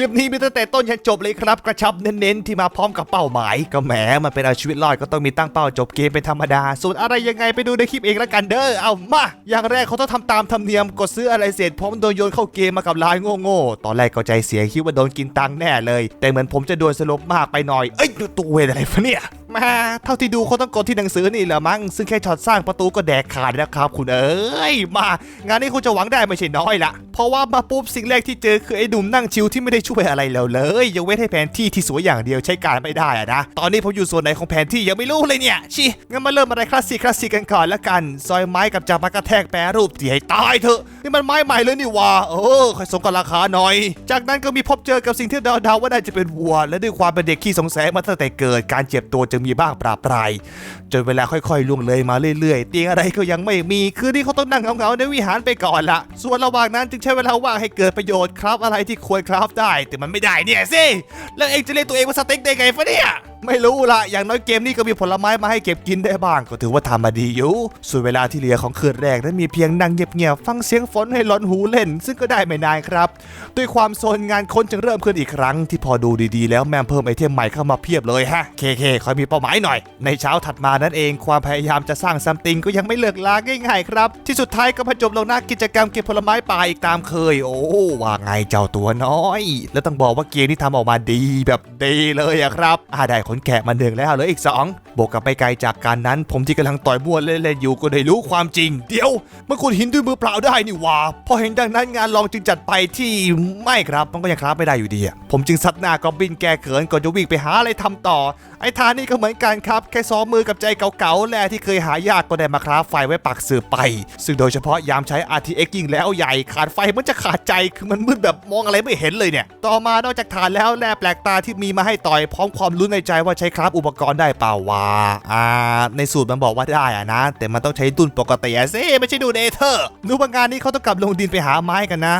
ลิปนี้มีตั้งแต่ต้นยันจบเลยครับ กระชับเน้นๆที่มาพร้อมกับเป้าหมาย ก็แหมมันเป็นเอาชีวิตรอดก็ต้องมีตั้งเป้าจบเกมเป็นธรรมดา ส่วนอะไรยังไงไปดูในคลิปเองละกันเด้อเอามาอย่างแรกเขาต้องทำตามธรรมเนียมกดซื้ออะไรเสร็จพร้อมโดนโยนเข้าเกมมากับลายโง่ๆตอนแรกก็ใจเสียคิดว่าโดนกินตังแน่เลย แต่เหมือนผมจะโดนสลบมากไปหน่อยเอ้ยตัวเวรอะไรฟะเนี่ย มาเท่าที่ดูเขาต้องกดที่หนังสือนี่แหละมั้งซึ่งแค่ช็อตสร้างประตูก็แดกขาดแล้วครับ คุณเอ้ยมางานนี้คุณจะหวังได้ไม่ใช่น้อยละเพราะว่ามาปุ๊บสิ่งแรกที่เจอคือไอ้หนุ่มนั่งชิวที่ไม่ได้ช่วยอะไรเราเลยยังเว้นให้แผนที่ที่สวยอย่างเดียวใช้การไม่ได้อะนะตอนนี้ผมอยู่ส่วนไหนของแผนที่ยังไม่รู้เลยเนี่ยชิงั้นมาเริ่มอะไรคลาสสิกคลาสสิกกันก่อนละกัน ซอยไม้กับจับมากระแทกแปรรูปที่ให้ตายเถอะนี่มันไม้ใหม่เลยนี่ว่าเออค่อยสมกับราคาหน่อย จากนั้นก็มีพบเจอกับสิ่งที่เดาๆว่าน่าจะเป็นวัว และด้วยความเป็นเด็กขี้สงสัยมาตั้งแต่เกิดการเจ็บตัวจึงมีบ้างปราปรายจนเวลาค่อยๆล่วงเลยมาเรื่อยๆ เตียงอะไรก็ยังไม่มี คือที่เขาต้องนั่งเหงาๆในวิหารไปก่อนละส่วนระหว่างนั้นจึงใช้เวลาว่างให้เกิดประโยชน์ครับอะไรที่ควรครับได้ แต่มันไม่ได้เนี่ยสิแล้วเองจะเรียกตัวเองว่าสเต็กได้ไงฟะเนี่ย ไม่รู้ละอย่างน้อยเกมนี้ก็มีผลไม้มาให้เก็บกินได้บ้าง ก็ถือว่าทำมาดีอยู่ ส่วนเวลาที่เหลือของคืนแรกนั้นมีเพียงนั่งเงียบๆฟังเสียงฝนให้หลอนหูเล่น ซึ่งก็ได้ไม่นานครับ ด้วยความโซนงานค้นจึงเริ่มขึ้นอีกครั้ง ที่พอดูดีๆ แล้วแม่เพิ่มไอเทมใหม่เข้ามาเพียบเลยฮะเคเคคอยมีเป้าหมายหน่อย ในเช้าถัดมานั่นเองความพยายามจะสร้างซัมติงก็ยังไม่เลิกลาง่ายๆครับ ที่สุดท้ายก็มาจบลงหน้ากิจกรรมเก็บผลไม้ป่าอีกตามเคย โอ้ว่าไงเจ้าตัวน้อย แล้วต้องบอกว่าเกมที่ทำออกมาดีแบบดีเลยอะครับอาได้ขนแกะมาหนึ่งแล้วเหลืออีกสองบวกกับไม่ไกลจากการนั้น ผมที่กำลังต่อยบ้วนเล่นๆอยู่ก็ได้รู้ความจริง เดี๋ยวมันขุดหินด้วยมือเปล่าได้นี่ว่าพอเห็นดังนั้นงานลองจึงจัดไปที่ไม่ครับมันก็ยังครับไม่ได้อยู่ดีผมจึงซัดหน้ากอบบินแกเขินก่อนจะวิ่งไปหาอะไรทำต่อ ไอ้ทานี่ก็เหมือนกันครับ แค่ซ้อมมือกับใจเก่าๆแลที่เคยหายากก็ได้มาคราฟไฟไว้ปักสืบไป ซึ่งโดยเฉพาะยามใช้ RTX ยิ่งแล้วใหญ่ขาดไฟมันจะขาดใจคือมันมืดแบบมองอะไรไม่เห็นเลยเนี่ย ต่อมานอกจากฐานแล้วแร่แปลกตาที่มีมาให้ต่อยพร้อมความรู้นในใจว่าใช้คราฟอุปกรณ์ได้เปล่าวะอ่า ในสูตรมันบอกว่าได้อะนะ แต่มันต้องใช้ดุนปกติสิไม่ใช่ดูเอเธอร์รู้ว่างานนี้เขาต้องกลับลงดินไปหาไม้กันนะ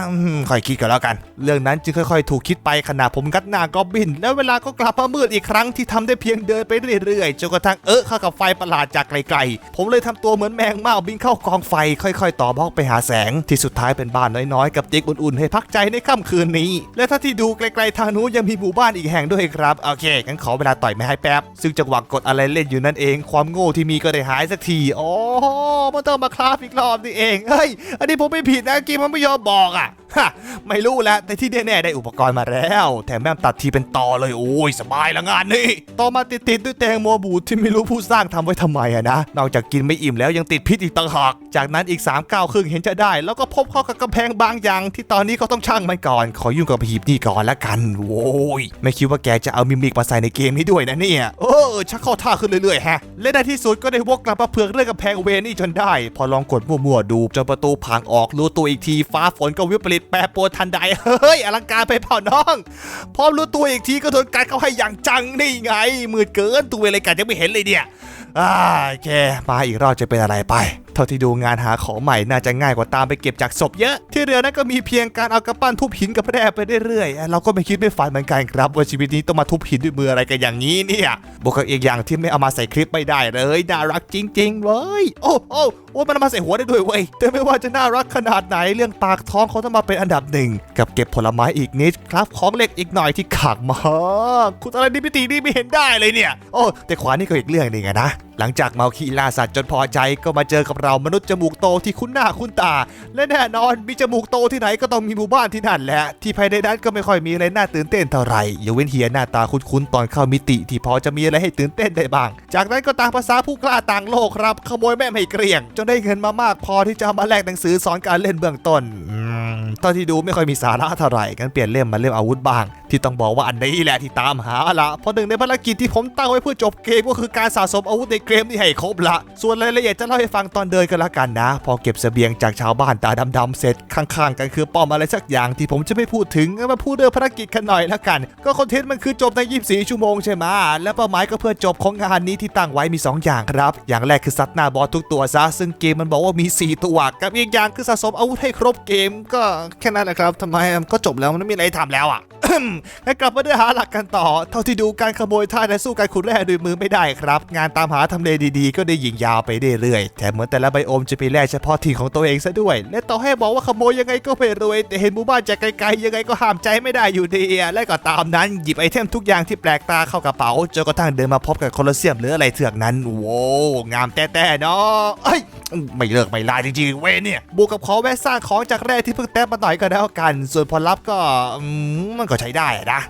ค่อยคิดกันแล้วกัน เรื่องนั้นจึงค่อยๆ ถูกคิดไปขณะผมกัดหน้ากอบบิน แล้วเวลาก็กลับมามืดอีกครั้งที่ทำได้เพียงเดินไปเรื่อยๆจนกระทั่งเออเข้ากับไฟประหลาดจากไกลๆ ผมเลยทำตัวเหมือนแมงเม่าบินเข้ากองไฟ ค่อยๆ ต่อบล็อกไปหาแสง ที่สุดท้ายเป็นบ้านน้อยๆ กับเตียงอุ่นๆ ให้พักใจในค่ำคืนนี้ และถ้าที่ดูไกลๆทางนู้นยังมีหมู่บ้านอีกแห่งด้วยครับโอเคงั้นขอเวลาต่อยไม่ให้แป๊บ ซึ่งจังหวะกดอะไรเล่นอยู่นั่นเอง ความโง่ที่มีก็ได้หายสักทีอ๋อมันต้องมาคราฟอีกรอบนี่เองเฮ้ยอันนี้ผมไม่ผิดนะกมมันไม่ยอมบอกอะ ฮะไม่รู้แล้วแต่ที่แน่ๆได้อุปกรณ์มาแล้ว แถมแม่มตัดทีเป็นตอเลยโอ้ยสบายละงานนี้ต่อมาติดๆด้วยแตงโมบูดที่ไม่รู้ผู้สร้างทำไว้ทำไมอะนะนอกจากกินไม่อิ่มแล้วยังติดพิษอีกต่างหากจากนั้นอีก3ามก้าวครึ่งเห็นจะได้ แล้วก็พบเข้ากับกำแพงบางอย่าง ที่ตอนนี้ก็ต้องช่างมันก่อน ขอยุ่งกับหีบนี่ก่อนละกันโว้ยไม่คิดว่าแกจะเอามิมิกมาใส่ในเกมนี้ด้วยนะเนี่ยเออชักเข้าท่าขึ้นเรื่อยๆแฮะและในที่สุดก็ได้วกกลับมาเผือกเรื่องกำแพงเวนี่จนได้ พอลองกดมั่วๆดูจนประตูพังออกรู้ตัวอีกทีฟ้าฝนก็วิปริตแปรปรวนทันใด เฮ้ย อลังการไปเผ่าน้อง พร้อมรู้ตัวอีกทีก็โดนการเข้าให้อย่างจังนี่ไง มืดเกินตัวอะไรกันยังไม่เห็นเลยเนี่ยอ่าโอเคมาอีกรอบจะเป็นอะไรไป ท่าที่ดูงานหาของใหม่น่าจะง่ายกว่าตามไปเก็บจากศพเยอะ ที่เรือนั้นก็มีเพียงการเอากระปั้นทุบหินกับแร่ไปเรื่อยๆ เราก็ไม่คิดไม่ฝันเหมือนกันครับ ว่าชีวิตนี้ต้องมาทุบหินด้วยมืออะไรกันอย่างนี้เนี่ยบวกกับอีกอย่างที่ไม่เอามาใส่คลิปไม่ได้เลยน่ารักจริง ๆเว้ยโอ้โอ้โอ้มันเอามาใส่หัวได้ด้วยเว้ยแต่ไม่ว่าจะน่ารักขนาดไหนเรื่องปากท้องเขาต้องมาเป็นอันดับหนึ่งกับเก็บผลไม้อีกนิดครับของเล็กอีกหน่อยที่ขากมากคุณอะไรนี่พิตีนี่ไม่เห็นได้เลยเนี่ย โอ้แต่ขวานี่ก็อีกเรื่องหนึงนะ หลังจากเมาคีล่าสัตว์จนพอใจก็มาเจอกับเรามนุษย์จมูกโตที่คุ้นหน้าคุ้นตา และแน่นอนมีจมูกโตที่ไหนก็ต้องมีหมู่บ้านที่นั่นแหละ ที่ภายในนั้นก็ไม่ค่อยมีอะไรน่าตื่นเต้นเท่าไหร่ยกเว้นเฮียหน้าตาคุ้นๆตอนเข้ามิติ ที่พอจะมีอะไรให้ตื่นเต้นได้บ้าง จากนั้นก็ตามภาษาผู้กล้าต่างโลกครับขโมยแม่ไม่เกลี้ยงจนได้เงินมามากพอที่จะมาแลกหนังสือสอนการเล่นเบื้องต้นอืมเท่าที่ดูไม่ค่อยมีสาระเท่าไหร่กันเปลี่ยนเล่มมาเล่มอาวุธบ้าง ที่ต้องบอกว่าอันนี้แหละที่ตามหาละเพราะหนึ่งในภารกิจที่ผมตั้งไว้เพื่อจบเกมก็คือการสะสมอาวุธในเกมที่ให้ครบละ ส่วนรายละเอียดจะเล่าให้ฟังตอนเดินกันละกันนะ พอเก็บเสบียงจากชาวบ้านตาดำๆเสร็จข้างๆ กันคือป้อมอะไรสักอย่างที่ผมจะไม่พูดถึงมาพูดเรื่องภารกิจกันหน่อยละกัน ก็คอนเทนต์มันคือจบใน 24 ชั่วโมงใช่ไหมและเป้าหมายก็เพื่อจบของงานนี้ที่ตั้งไว้มี 2 อย่างครับ อย่างแรกคือซัดหน้าบอสทุกตัวซะซึ่งเกมมันบอกว่ามี 4 ตัวกับอีกอย่างคือสะสมอาวุธให้ครบเกม ก็แค่นั้นแหละครับทำไมก็จบแล้วมันไม่มีอะไรทำแล้วอะงั้นกลับมาเนื้อหาหลักกันต่อ เท่าที่ดูการขโมยท่าและสู้การขุดแร่ด้วยมือไม่ได้ครับ งานตามหาทำเลดีๆ ก็ได้ยิงยาวไปเรื่อยๆแถมเหมือนแต่ละไบโอมจะมีแร่เฉพาะที่ของตัวเองซะด้วย และต่อให้บอกว่าขโมยยังไงก็ไม่รวย แต่เห็นหมู่บ้านจากไกลๆยังไงก็ห้ามใจไม่ได้อยู่ดีและก็ตามนั้นหยิบไอเทมทุกอย่างที่แปลกตาเข้ากระเป๋าจนกระทั่งเดินมาพบกับโคลอสเซียมหรืออะไรเถือกนั้นโว้วงามแต่แต่ๆเนาะเอ้ยไม่เลิกไม่ลาจริงๆเว้ยเนี่ยบวกกับขอแวะสร้างของจากแร่ที่เพิ่งแต้มมาหน่อยก็แล้วกัน ส่วนผลลัพธ์ก็มันก็ใช้ได้อะนะ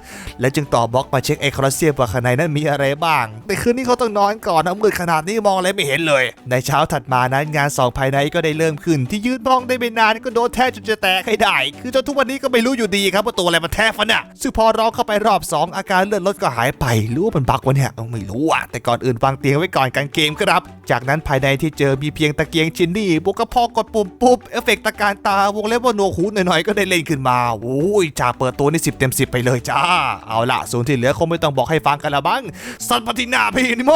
และจึงต่อบล็อกมาเช็คไอคอร์เซียมว่าข้างในนั้นมีอะไรบ้าง แต่คืนนี้เขาต้องนอนก่อนนะมืดขนาดนี้มองอะไรไม่เห็นเลย ในเช้าถัดมานั้นงานสองภายในก็ได้เริ่มขึ้น ที่ยืนมองได้ไม่นานก็โดนแทะจนจะแตกให้ได้ คือจนทุกวันนี้ก็ไม่รู้อยู่ดีครับว่าตัวอะไรมาแทะฟันอะซึ่งพอร้องเข้าไปรอบสองอาการเลือดลดก็หายไปรู้ว่ามันบักวะเนี่ยไม่รู้อะแต่ก่อนอื่นวางเตียงไว้ก่อนกันเกมครับ จากนั้นภายในที่เจอมีเพียงตะเกียงชินนี่บุกกระพอกดปุ่มปุ๊บเอฟเฟกต์ตะการตาวงเล็บว่าหนวกหูหน่อยๆก็ได้เล่นขึ้นมาโอ้ยจ่าเปิดตัวนี่สิบเต็มสิบไปเลยจ้า เอาละส่วนที่เหลือคงไม่ต้องบอกให้ฟังกันละบ้างสัตว์ปฏินาพี่นิโม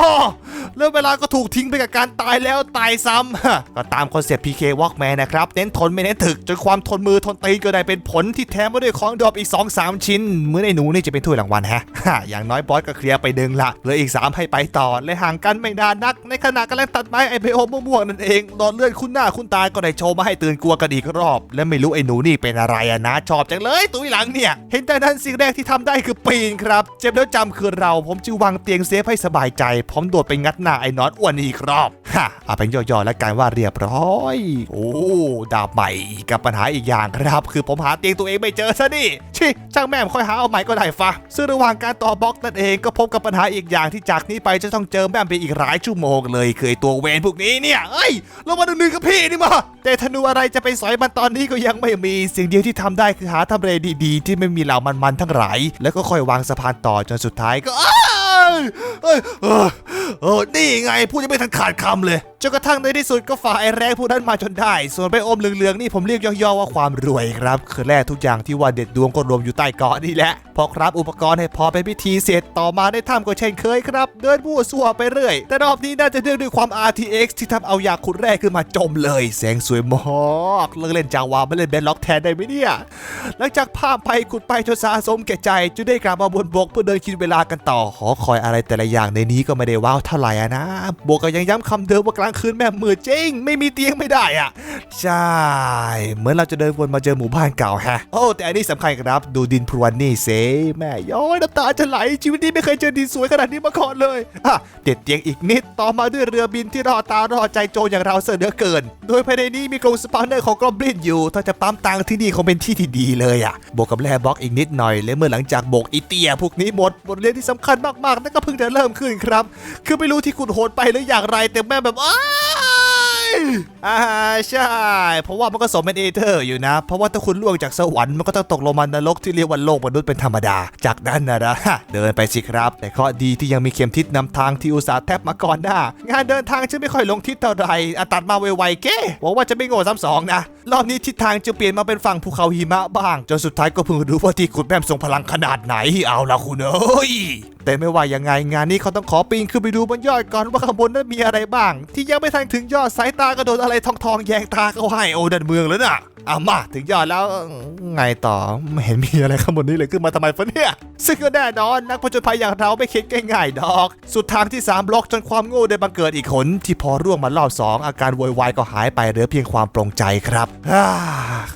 แล้วเวลาก็ถูกทิ้งไปกับการตายแล้วตายซ้ำก็ตามคอนเซ็ปต์ PK Walkman นะครับเน้นทนไม่เน้นถึกจนความทนมือทนตีนก็ได้เป็นผลที่แถมมาด้วยของดรอปอีก 2-3 ชิ้นเมื่อในหนูนี่จะเป็นถ้วยรางวัลฮะอย่างน้อยบอสก็เคลียร์ไปดึงละเหลืออีก 3 ให้ไปต่อและห่างกันไม่นานนัก ในขณะกำลังตัดไม้ไอเบโอม่วงๆนั่นเองหลอดเลือดคุณหน้าคุณตาก็ได้โชว์มาให้ตื่นกลัวกันอีกรอบ และไม่รู้ไอ้หนูนี่เป็นอะไรอะนะชอบจังเลยตุ้ยหลังเนี่ย เห็นแต่นั้นสิ่งแรกที่ทำได้คือปีนครับ เจ็บแล้วจำคือเราผมจึงวางเตียงเซฟให้สบายใจพร้อมโดดไปงัดหน้าไอ้นอนอ้วนนี่อีกรอบฮะเอาเป็นย่อๆแล้วกันว่าเรียบร้อย โอ้ดาบใหม่กับปัญหาอีกอย่างครับ คือผมหาเตียงตัวเองไม่เจอซะนี่ชิช่างแม่มค่อยหาเอาใหม่ก็ได้ฟะซึ่งระหว่างการต่อบล็อกนั่นเองก็พบกับปัญหาอีกอย่างที่จากนี้ไปจะต้องเจอแม่มไปอีกหลายชั่วโมงเลยคือตัวเวนพวกนี้เนี่ยเอ้ยลงมาดูหนึ่งกับพี่นี่มาแต่ธนูอะไรจะไปสอยมันตอนนี้ก็ยังไม่มีสิ่งเดียวที่ทำได้คือหาทำเลดีๆ ที่ไม่มีเหล่ามันๆทั้งหลายแล้วก็ค่อยวางสะพานต่อจนสุดท้ายก็ เอ้ยเออเออนี่ไงพูดยังไม่ทันขาดคำเลยจนกระทั่งในที่สุดก็ฝ่าไอ้แรงผู้นั้นมาจนได้ ส่วนไปอมเหลืองๆนี่ผมเรียกย่อๆว่าความรวยครับคือแร่ทุกอย่างที่ว่าเด็ดดวงก็รวมอยู่ใต้เกาะนี่แหละพอครับอุปกรณ์ให้พอเป็นพิธีเสร็จต่อมาได้ถ้ำก็เช่นเคยครับ เดินมั่วซั่วไปเรื่อย แต่รอบนี้น่าจะเนื่องด้วยความ RTX ที่ทำเอาอยากขุดแร่ขึ้นมาจมเลย แสงสวยมากเลิกเล่นจาวาไม่เล่นแบนล็อกแทนได้ไหมเนี่ยหลังจากภาพไปขุดไปจนสะสมแก่ใจจึงได้กลับมาบนบกเพื่อเดินคิดเวลากันต่อหอคอยอะไรแต่ละอย่างในนี้ก็ไม่ได้ว้าวเท่าไหร่อะนะ บวกกับยังย้ำคำเดิมว่ากลางคืนแม่มืดจริง ไม่มีเตียงไม่ได้อะใช่ เหมือนเราจะเดินวนมาเจอหมู่บ้านเก่าแฮะ โอ้ แต่อันนี้สำคัญครับ ดูดินพรวนนี่เซแม่ย้อยน้ำตาจะไหล ชีวิตนี้ไม่เคยเจอดินสวยขนาดนี้มาก่อนเลยอะเด็ดเตียงอีกนิด ต่อมาด้วยเรือบินที่รอตารอใจโจรอย่างเราเสือเหลือเกิน โดยภายในนี้มีกรงสปาเนอร์ของกรอบลินอยู่ ถ้าจะปั๊มตังที่นี่คงเป็นที่ที่ดีเลยอะ บวกกับแร่บล็อกอีกนิดหน่อย และเมื่อหลังจากโบกอีเตียพวกนี้หมดบทเรียนที่สำคัญมากๆนั่นก็เพิ่งจะเริ่มขึ้นครับ คือไม่รู้ที่คุณโหดไปหรืออย่างไรแต่แม่แบบอ้ายอ่าใช่ เพราะว่ามันก็สมเป็นเอเธอร์อยู่นะ เพราะว่าถ้าคุณล่วงจากสวรรค์มันก็ต้องตกลงมานรกที่เรียกว่าโลกมนุษย์เป็นธรรมดา จากนั้นนะนะเดินไปสิครับ แต่ข้อดีที่ยังมีเข็มทิศนำทางที่อุตสาห์แทบมาก่อนหน้า งานเดินทางฉันไม่ค่อยลงทิศเท่าไหร่อะตัดมาไวๆเก้หวังว่าจะไม่โง่ซ้ำสองนะ รอบนี้ทิศทางจะเปลี่ยนมาเป็นฝั่งภูเขาหิมะบ้าง จนสุดท้ายก็เพิ่งรู้ว่าที่ขุดแม่มทรงพลังขนาดไหนเอาละคุณเอ้ย แต่ไม่ว่ายังไงงานนี้เขาต้องขอปีนขึ้นไปดูบนยอดก่อนว่าข้างบนนั้นมีอะไรบ้าง ที่ยังไม่ทันถึงยอดสายตาก็โดนอะไรทองทองแยงตาเขาให้โอดันเมืองแล้วน่ะเอามาถึงยอดแล้วไงต่อไม่เห็นมีอะไรข้างบนนี้เลยขึ้นมาทำไมฟะเนี่ยซึ่งก็แน่นอนนักผจญภัยอย่างเราไม่คิดง่ายๆดอก สุดทางที่ 3 บล็อกจนความโง่ได้บังเกิดอีกขนที่พอร่วงมารอบสองอาการโวยวายก็หายไปเหลือเพียงความปรงใจครับอ่า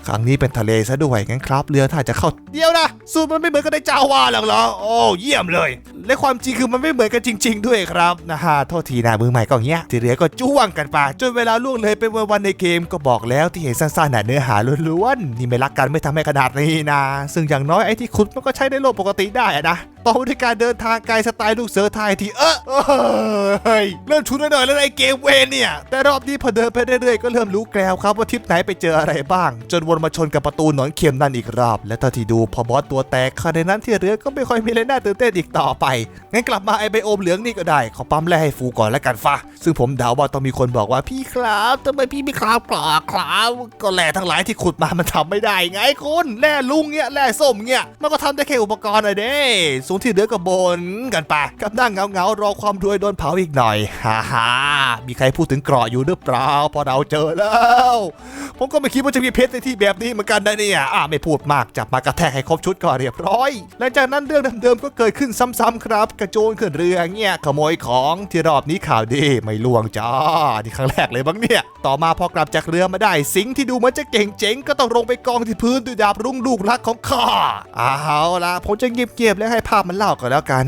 ครั้งนี้เป็นทะเลซะด้วยงั้นครับ เรือถ้าจะเข้าเดียวนะสูตรมันไม่เหมือนกันในจาวาหรอกเหรอโอ้เยี่ยมเลย และความจริงคือมันไม่เหมือนกันจริง ๆ ด้วยครับนะฮะโทษทีนะมือใหม่ก็เงี้ยที่เหลือก็จ้วงกันไปจนเวลาล่วงเลยเป็นวันๆในเกมก็บอกแล้วที่เห็นสั้นๆน่ะเนื้อหาล้วนๆนี่ไม่รักกันไม่ทำให้ขนาดนี้นะ ซึ่งอย่างน้อยไอ้ที่ขุดมันก็ใช้ในโลกปกติได้อะนะ ต่อด้วยการเดินทางไกลสไตล์ลูกเสือไทยที่เออเฮ้ยเริ่มชุนหน่อยๆแล้วไอ้เกมเวนเนี่ย แต่รอบนี้พอเดินไปเรื่อยๆก็เริ่มรู้แกล้วครับว่าทิปไหนไปเจออะไรบ้าง จนวนมาชนกับประตูหนอนเข็มนั่นอีกรอบ และตอนที่ดูพอบอสตัวแตกค่ะในนั้นที่เหลือก็ไม่ค่อยมีอะไรน่าตื่นเต้นอีกต่อไปงั้นกลับมาไอไบโอมเหลืองนี่ก็ได้ขอปั๊มแร่ให้ฟูก่อนแล้วกันฟ้าซึ่งผมเดาว่าต้องมีคนบอกว่าพี่ครับทำไมพี่ไม่ครับกรอกครับก็แร่ทั้งหลายที่ขุดมามันทำไม่ได้ไงคุณแร่ลุงเนี่ยแร่ส้มเนี่ยมันก็ทำได้แค่อุปกรณ์อะเด้ส่วที่เหลือก็บนกันไปกับนั่งเงาๆรอความรวยโดนเผาอีกหน่อยฮ่าฮ่ามีใครพูดถึงเกราะอยู่หรือเปล่าพอเราเจอแล้ว ผมก็ไม่คิดว่าจะมีเพชรในที่แบบนี้เหมือนกันนะเนี่ยอ่าไม่พูดมากจับมากระแทกให้ครบชุดก่อนเรียบร้อยหลังจากนั้นเรื่องเดิมๆก็เกิดขึ้นซ้ำๆครับ กระโจนขึ้นเรือเนี่ยขโมยของที่รอบนี้ข่าวดีไม่ล่วงจ้านี่ครั้งแรกเลยบ้างเนี่ยต่อมาพอกลับจากเรือมาได้สิงที่ดูเหมือนจะเก่งเจ๋งก็ต้องลงไปกองที่พื้นด้วยดาบรุ่งลูกรักของข้าเอาละผมจะเงียบๆแล้วให้ภาพมันเล่าก่อนแล้วกัน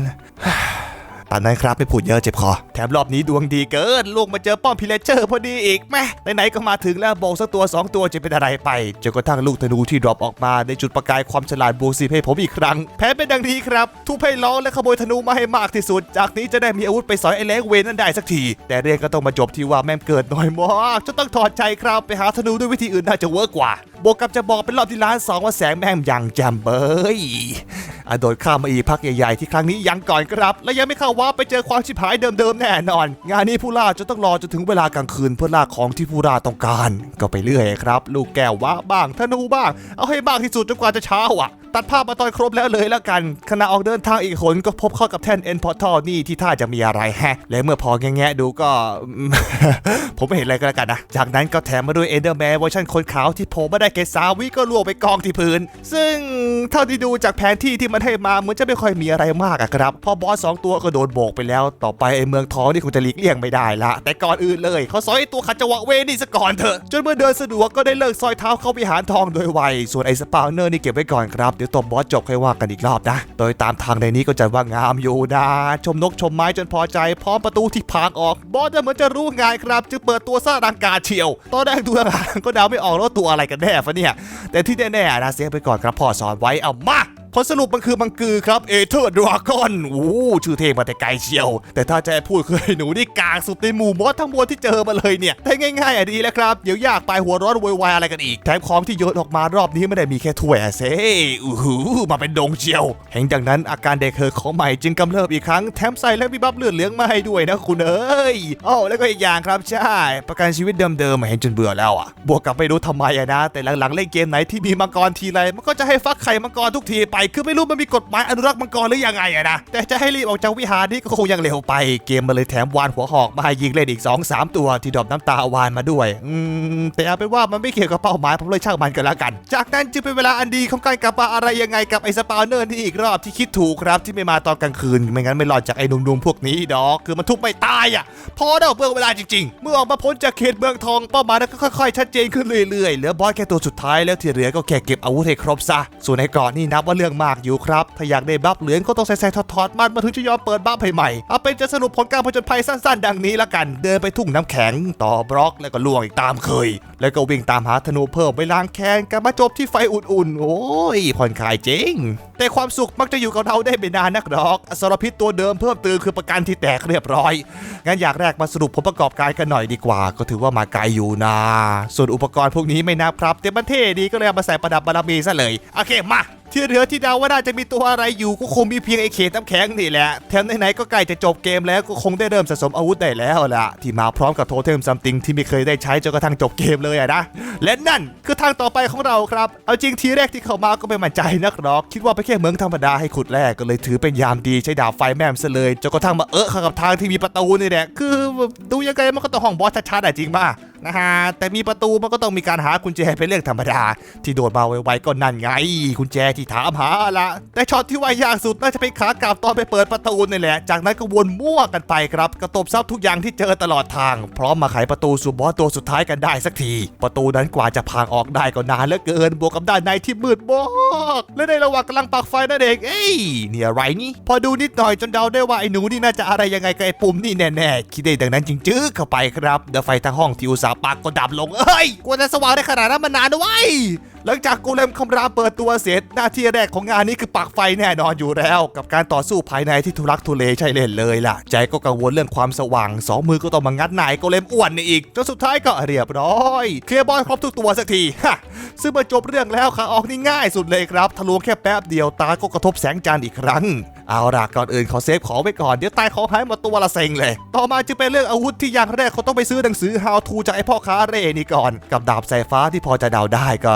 ตอนนั้นครับไม่พูดเยอะเจ็บคอ แถมรอบนี้ดวงดีเกินลูกมาเจอป้อมพิเลเจอร์พอดีอีกแม่ไหนๆก็มาถึงแล้วโบกสักตัว 2 ตัวจะเป็นอะไรไปจนกระทั่งลูกธนูที่ดรอปออกมาได้จุดประกายความฉลาดบวกสิบให้ผมอีกครั้ง แพ้เป็นดังนี้ครับ ทุบให้ล้อและขโมยธนูมาให้มากที่สุด จากนี้จะได้มีอาวุธไปสอยไอ้เล็กเวนนั่นได้สักที แต่เรื่องก็ต้องมาจบที่ว่าแม่เกิดน้อยมากจะต้องถอดใจครับไปหาธนูด้วยวิธีอื่นน่าจะเวิร์กกว่าบวกกับจะบอกเป็นรอบที่ล้านสองว่าแสงแม่มยังแจมเบยอโดดข้ามมาอีพักใหญ่ๆที่ครั้งนี้ยังก่อนครับ และยังไม่เข้าว่าไปเจอความชิบหายเดิมๆแน่นอน งานนี้ผู้ล่าจะต้องรอจนถึงเวลากลางคืนเพื่อล่าของที่ผู้ล่าต้องการ ก็ไปเรื่อยครับ ลูกแก้วว้าบ้างธนูบ้าง เอาให้บ้างที่สุดจนกว่าจะเช้าอะ ตัดภาพมาตอนครบแล้วเลยแล้วกันขณะออกเดินทางอีกคนก็พบเข้ากับแท่นเอ็นพอร์ทัลนี่ที่ท่าจะมีอะไรแฮะ และเมื่อพอแงะๆดูก็ ผมไม่เห็นอะไรก็แล้วกันนะ จากนั้นก็แถมมาด้วยเอเดอร์แมนเวอร์ชันคนขาวที่โผล่มาได้แค่สาวิก็ล่วงไปกองที่พื้น ซึ่งเท่าที่ดูจากแผนที่ที่มันให้มาเหมือนจะไม่ค่อยมีอะไรมากอะครับ พอบอสสองตัวก็โดนโบกไปแล้ว ต่อไปไอ้เมืองทองนี่คงจะหลีกเลี่ยงไม่ได้ละ แต่ก่อนอื่นเลยเขาซอยตัวขัดจังหวะเวนี่ซะก่อนเถอะจนเมื่อเดินสะดวกก็ได้เลิกซอยเท้าเข้าวิหารทองโดยไวส่วนไอ้สปาวเนอร์นี่เก็บไว้ก่อนครับดี๋ยวตบบอสจบค่อยว่ากันอีกรอบนะ โดยตามทางในนี้ก็จะว่างามอยู่นะ ชมนกชมไม้จนพอใจ พร้อมประตูที่พางออก บอสจะเหมือนจะรู้งานครับ จึงเปิดตัวสร้างรังกาเชียว ตอนแรกดูหลังก็เดาไม่ออกแล้ววาตัวอะไรกันแน่ฟะเนี่ย แต่ที่แน่ๆนะเสียไปก่อนครับพ่อสอนไว้เอามา ผลสรุปมันคือมังกือครับเอเธอร์ดราก้อนโอ้ชื่อเท่มาแต่ไกลเชียว แต่ถ้าจะพูดคือหนูนี่กากสุดในหมู่มดทั้งมวลที่เจอมาเลยเนี่ยแต่ง่ายๆอะดีแล้วครับ เดี๋ยวยากตายหัวร้อนโวยวายอะไรกันอีกแถมของที่โยนออกมารอบนี้ไม่ได้มีแค่ถ้วยอะเซ่อู้หูมาเป็นดงเชียวเห็นดังนั้นอาการเด็กเคอของใหม่จึงกำเริบอีกครั้งแถมใส่และมีบัฟเลือดเหลืองมาให้ด้วยนะคุณเอ้ยอ้อแล้วก็อีกอย่างครับใช่ ประกันชีวิตเดิมๆมาเห็นจนเบื่อแล้วอะ บวกกับไม่รู้ทำไมอะนะ แต่หลังๆเล่นเกมไหนที่มีมังกรทีไรมันก็จะให้ฟักไข่มังกรทุกทีไปคือไม่รู้มันมีกฎหมายอนุรักษ์มังกรหรือยังไงอะนะ แต่จะให้รีบออกจากวิหารนี่ก็คงยังเร็วไป เกมมาเลยแถมวานหัวหอกมาให้ยิงเล่นอีก 2 3 ตัวที่ดรอปน้ำตาวานมาด้วย อืม แต่เอาเป็นว่ามันไม่เกี่ยวกับเป้าหมายผมเลยช่างมันกันแล้วกัน จากนั้นจึงเป็นเวลาอันดีของการกลับมาอะไรยังไงกับไอ้สปาวเนอร์นี่อีกรอบที่คิดถูกครับที่ไม่มาตอนกลางคืน ไม่งั้นไม่รอดจากไอ้หนุ่มๆพวกนี้ดอกคือมันทุบไม่ตายอะพอได้เบื่อเวลาจริงๆ เมื่อออกมาพ้นจากเขตเมืองทองเป้าหมายนั้นก็ค่อยๆชัดเจนขึ้นเรื่อยๆเหลือบอสแค่ตัวสุดท้ายแล้วที่เหลือก็แค่เก็บอาวุธให้ครบซะส่วนในเกราะนี่นับว่าเรื่องมากอยู่ครับ ถ้าอยากได้บัฟเหลืองก็ต้องใส่ๆถอดๆมันมาถึงจะยอมเปิดบัฟให้ใหม่เอาเป็นจะสรุปผลการผจญภัยสั้นๆ ดังนี้ละกัน เดินไปทุ่งน้ำแข็ง ต่อบล็อกแล้วก็ล่วงอีกตามเคย แล้วก็วิ่งตามหาธนูเพิ่มไปล้างแค้นกันมาจบที่ไฟอุ่นๆ โอ้ยผ่อนคลายจริง แต่ความสุขมักจะอยู่กับเราได้ไม่นานนักหรอกอสรพิษตัวเดิมเพิ่มเติมคือประกันที่แตกเรียบร้อย งั้นอยากแรกมาสรุปผลประกอบการกันหน่อยดีกว่า ก็ถือว่ามาไกลอยู่นะ ส่วนอุปกรณ์พวกนี้ไม่นับครับแต่มันเท่ดีก็เลยเอามาใส่ประดับบารมีซะเลย โอเคมาที่เหลือที่เดาว่าน่าจะมีตัวอะไรอยู่ก็คงมีเพียงไอเขตน้ำแข็งนี่แหละ แถมไหนๆก็ใกล้จะจบเกมแล้วก็คงได้เริ่มสะสมอาวุธได้แล้วล่ะ ที่มาพร้อมกับโทเทมซัมติงที่ไม่เคยได้ใช้จนกระทั่งจบเกมเลยอะนะ และนั่นคือทางต่อไปของเราครับ เอาจริงทีแรกที่เข้ามาก็ไม่มั่นใจนักหรอก คิดว่าไปแค่เหมืองธรรมดาให้ขุดแร่ก็เลยถือเป็นยามดีใช้ดาบไฟแม่มซะเลยจนกระทั่งมาเออเข้ากับทางที่มีประตูนี่แหละคือดูยังไงมันก็ต้องห้องบอสชัดๆอะจริงป่ะ นะฮะแต่มีประตูมันก็ต้องมีการหากุญแจเป็นเรื่องธรรมดา ที่โดดมาไวๆก็นั่นไงกุญแจที่ถามหาละแต่ช็อตที่ว่ายากสุดน่าจะเป็นขากลับตอนไปเปิดประตูนี่แหละ จากนั้นก็วนมั่วกันไปครับกระตบซับทุกอย่างที่เจอตลอดทาง พร้อมมาไขประตูสู่บอสตัวสุดท้ายกันได้สักที ประตูนั้นกว่าจะพางออกได้ก็นานเหลือเกินบวกกับด้านในที่มืดมากและในระหว่างกำลังปักไฟนั่นเองเอ้ยเนี่ยอะไรนี่พอดูนิดหน่อยจนเดาได้ว่าไอ้หนูนี่น่าจะอะไรยังไงกับไอ้ปุ่มนี่แน่ๆคิดได้ดังนั้นจริงจื้อเข้าไปครับเดี๋ยวไฟทั้งห้องที่อุตสาห์ปักก็ดับลง เอ้ยกว่าจะสว่างได้ขนาดนั้นมันนานด้วย หลังจากโกเลมคำรามเปิดตัวเสร็จหน้าที่แรกของงานนี้คือปักไฟแน่นอนอยู่แล้ว กับการต่อสู้ภายในที่ทุรักทุเลใช่เล่นเลยล่ะ ใจก็กังวลเรื่องความสว่างสองมือก็ต้องมางัดนายโกเลมอ้วนนี่อีกจนสุดท้ายก็เรียบร้อย เคลียร์บอลครบทุกตัวสักทีฮะซึ่งเมื่อจบเรื่องแล้วขาออกนี่ง่ายสุดเลยครับทะลวงแค่แป๊บเดียวตาก็กระทบแสงจันทร์อีกครั้ง เอาล่ะก่อนอื่นขอเซฟของไว้ก่อน เดี๋ยวตายของหายหมดตัวละเซ็งเลย ต่อมาจะเป็นเรื่องอาวุธที่อย่างแรกเขาต้องไปซื้อหนังสือ how to จากไอพ่อค้าเร่นี่ก่อน กับดาบสายฟ้าที่พอจะเดาได้ก็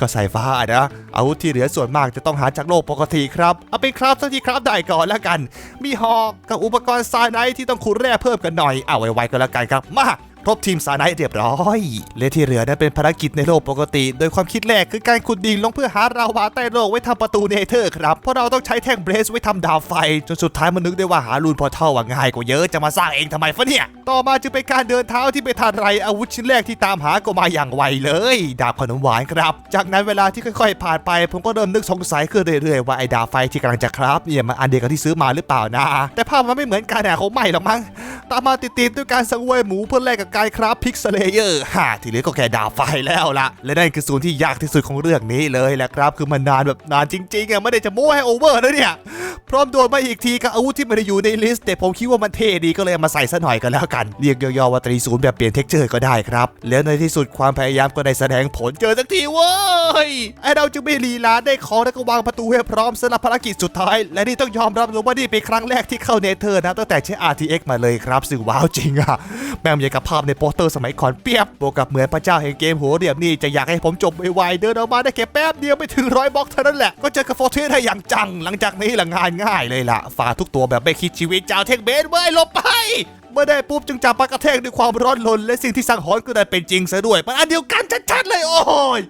ก็สายฟ้านะอาวุธที่เหลือส่วนมากจะต้องหาจากโลกปกติครับ เอาเป็นครับสักทีครับได้ก่อนแล้วกัน มีหอกกับอุปกรณ์ซายไนท์ที่ต้องขุดแร่เพิ่มกันหน่อยเอาไว้ๆก็แล้วกันครับมา ครบทีมสาไนเรียบร้อยและที่เหลือนั้นเป็นภารกิจในโลกปกติ โดยความคิดแรกคือการขุดดินลงเพื่อหาราวาใต้โลกไว้ทำประตูเนเธอร์ครับ เพราะเราต้องใช้แท่งเบรสไว้ทำดาวไฟ จนสุดท้ายมันนึกได้ว่าหารูนพอเท่าว่าง่ายกว่าเยอะจะมาสร้างเองทำไมฟะเนี่ย ต่อมาจึงเป็นการเดินเท้าที่ไปทันไรอาวุธชิ้นแรกที่ตามหาก็มาอย่างไวเลย ดาบขนมหวานครับ จากนั้นเวลาที่ค่อยๆ ผ่านไป ผมก็เริ่มนึกสงสัยขึ้นเรื่อยๆว่าไอ้ดาบไฟที่กำลังจะครับเนี่ยมันอันเดียวกับที่ซื้อมาหรือเปล่านะ แต่ภาพมันไม่เหมือนกันอะคงไม่หรอกมั้งตามมาติดๆด้วยการสังเวยหมูเพื่อแลกกับการคราฟพิกเซเลเยอร์ฮ่าที่เหลือก็แค่ดาบไฟแล้วละและนั่นคือส่วนที่ยากที่สุดของเรื่องนี้เลยแหละครับ คือมันนานแบบนานจริงๆอะไม่ได้จะโม้ให้โอเวอร์นะเนี่ยพร้อมโดนมาอีกทีกับอาวุธที่ไม่ได้อยู่ในลิสต์แต่ผมคิดว่ามันเท่ดีก็เลยมาใส่ซะหน่อยกันแล้วกัน เรียกย่อๆว่าตรีศูนย์แบบเปลี่ยนเท็กเจอร์ก็ได้ครับ แล้วในที่สุดความพยายามก็ได้แสดงผลเจอสักทีเว้ยไอเราจึงไม่ลีลาได้ของแล้วก็วางประตูให้พร้อมสำหรับภารกิจสุดท้าย และนี่ต้องยอมรับเลยว่านี่เป็นครั้งแรกที่เข้าเนเธอร์นะตั้งแต่ใช้ RTX มาเลยครับซึ่งว้าวจริงอะแม่งยังกับภาพในโปสเตอร์สมัยก่อนเปียบบวกกับเหมือนพระเจ้าแห่งเกมหัวเรียบนี่จะอยากให้ผมจบไวๆเดินออกมาได้แค่แป๊บเดียวไม่ถึงร้อยบล็อกเท่านั้นแหละ ก็เจอกับฟอร์เทสได้อย่างจัง หลังจากนี้ละงานง่ายเลยล่ะฝ่าทุกตัวแบบไม่คิดชีวิตเจ้าเทคเบสเว้ยลบไปเมื่อได้ปุ๊บจึงจับปากกระแทกด้วยความร้อนรนและสิ่งที่สังหรณ์ก็ได้เป็นจริงซะด้วยมันอันเดียวกันชัดๆเลยโอ้ย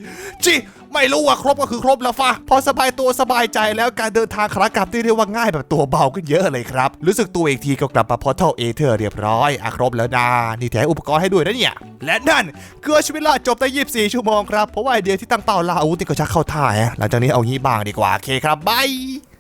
จี ไม่รู้ว่าครบก็คือครบแล้วฟ้าพอสบายตัวสบายใจแล้วการเดินทางขากลับที่เรียกว่าง่ายแบบตัวเบาขึ้นเยอะเลยครับ รู้สึกตัวอีกทีก็กลับมาพอเท่าเอเธอร์เรียบร้อยอะครบแล้วนะนี่แถมอุปกรณ์ให้ด้วยนะเนี่ยและนั่นคือชีวิตล่าจบได้24 ชั่วโมงครับเพราะว่าไอเดียที่ตั้งเป้าลาอาวุธนี่ก็ชักเข้าท่าหลังจากนี้เอางี้บ้างดีกว่าโอเคครับบาย